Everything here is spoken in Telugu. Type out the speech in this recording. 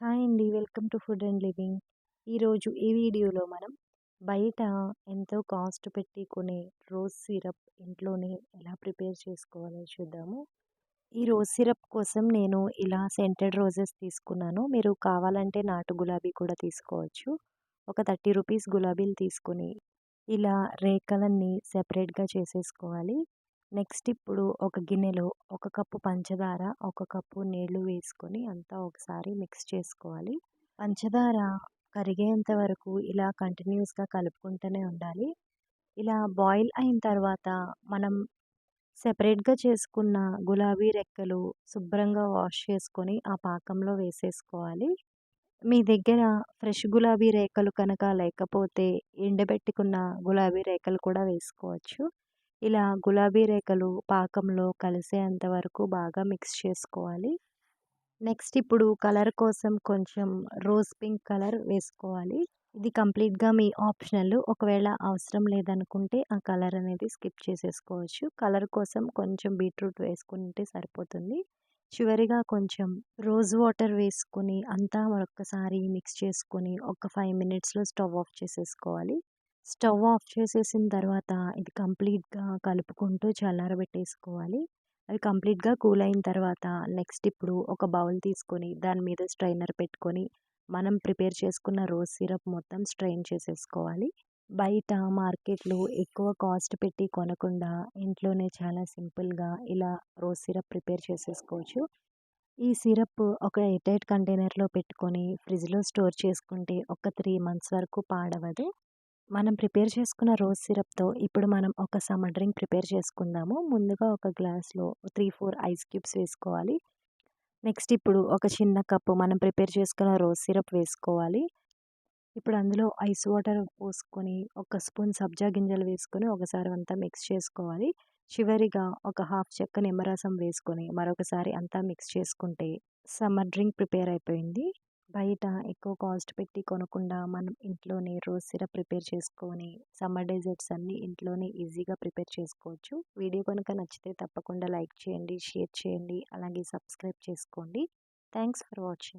హాయ్ అండి. Welcome to food and living. ఈరోజు ఈ వీడియోలో మనం బయట ఎంతో కాస్ట్ పెట్టి కొనే రోజ్ సిరప్ ఇంట్లోనే ఎలా ప్రిపేర్ చేసుకోవాలో చూద్దాము. ఈ రోజ్ సిరప్ కోసం నేను ఇలా సెంటెడ్ రోజెస్ తీసుకున్నాను. మీరు కావాలంటే నాటు గులాబీ కూడా తీసుకోవచ్చు. ఒక థర్టీ రూపీస్ గులాబీలు తీసుకొని ఇలా రేఖలన్నీ సెపరేట్గా చేసేసుకోవాలి. నెక్స్ట్ ఇప్పుడు ఒక గిన్నెలో ఒక కప్పు పంచదార ఒక కప్పు నీళ్ళు వేసుకొని అంతా ఒకసారి మిక్స్ చేసుకోవాలి. పంచదార కరిగేంత వరకు ఇలా కంటిన్యూస్గా కలుపుకుంటూనే ఉండాలి. ఇలా బాయిల్ అయిన తర్వాత మనం సెపరేట్గా చేసుకున్న గులాబీ రెక్కలు శుభ్రంగా వాష్ చేసుకొని ఆ పాకంలో వేసేసుకోవాలి. మీ దగ్గర ఫ్రెష్ గులాబీ రేఖలు కనుక లేకపోతే ఎండబెట్టుకున్న గులాబీ రేఖలు కూడా వేసుకోవచ్చు. ఇలా గులాబీ రేఖలు పాకంలో కలిసేంత వరకు బాగా మిక్స్ చేసుకోవాలి. నెక్స్ట్ ఇప్పుడు కలర్ కోసం కొంచెం రోజ్ పింక్ కలర్ వేసుకోవాలి. ఇది కంప్లీట్గా మీ ఆప్షనల్. ఒకవేళ అవసరం లేదనుకుంటే ఆ కలర్ అనేది స్కిప్ చేసేసుకోవచ్చు. కలర్ కోసం కొంచెం బీట్రూట్ వేసుకుంటే సరిపోతుంది. చివరిగా కొంచెం రోజ్ వాటర్ వేసుకుని అంతా ఒక్కసారి మిక్స్ చేసుకొని ఒక ఫైవ్ మినిట్స్లో స్టవ్ ఆఫ్ చేసేసుకోవాలి. స్టవ్ ఆఫ్ చేసేసిన తర్వాత ఇది కంప్లీట్గా కలుపుకుంటూ చల్లారబెట్టేసుకోవాలి. అది కంప్లీట్గా కూల్ అయిన తర్వాత నెక్స్ట్ ఇప్పుడు ఒక బౌల్ తీసుకొని దాని మీద స్ట్రైనర్ పెట్టుకొని మనం ప్రిపేర్ చేసుకున్న రోజ్ సిరప్ మొత్తం స్ట్రెయిన్ చేసేసుకోవాలి. బయట మార్కెట్లో ఎక్కువ కాస్ట్ పెట్టి కొనకుండా ఇంట్లోనే చాలా సింపుల్గా ఇలా రోజ్ సిరప్ ప్రిపేర్ చేసేసుకోవచ్చు. ఈ సిరప్ ఒక ఎయిటైట్ కంటైనర్లో పెట్టుకొని ఫ్రిడ్జ్లో స్టోర్ చేసుకుంటే ఒక త్రీ మంత్స్ వరకు పాడవదు. మనం ప్రిపేర్ చేసుకున్న రోజ్ సిరప్తో ఇప్పుడు మనం ఒక సమ్మర్ డ్రింక్ ప్రిపేర్ చేసుకుందాము. ముందుగా ఒక గ్లాస్లో త్రీ ఫోర్ ఐస్ క్యూబ్స్ వేసుకోవాలి. నెక్స్ట్ ఇప్పుడు ఒక చిన్న కప్పు మనం ప్రిపేర్ చేసుకున్న రోజ్ సిరప్ వేసుకోవాలి. ఇప్పుడు అందులో ఐస్ వాటర్ పోసుకొని ఒక స్పూన్ సబ్జా గింజలు వేసుకొని ఒకసారి అంతా మిక్స్ చేసుకోవాలి. చివరిగా ఒక హాఫ్ చెక్క నిమ్మరసం వేసుకొని మరొకసారి అంతా మిక్స్ చేసుకుంటే సమ్మర్ డ్రింక్ ప్రిపేర్ అయిపోయింది. బయట ఎక్కువ కాస్ట్ పెట్టి కొనకుండా మనం ఇంట్లోనే రోజ్ సిరప్ ప్రిపేర్ చేసుకొని సమ్మర్ డెజర్ట్స్ అన్నీ ఇంట్లోనే ఈజీగా ప్రిపేర్ చేసుకోవచ్చు. వీడియో కనుక నచ్చితే తప్పకుండా లైక్ చేయండి షేర్ చేయండి అలాగే సబ్స్క్రైబ్ చేసుకోండి. Thanks for watching.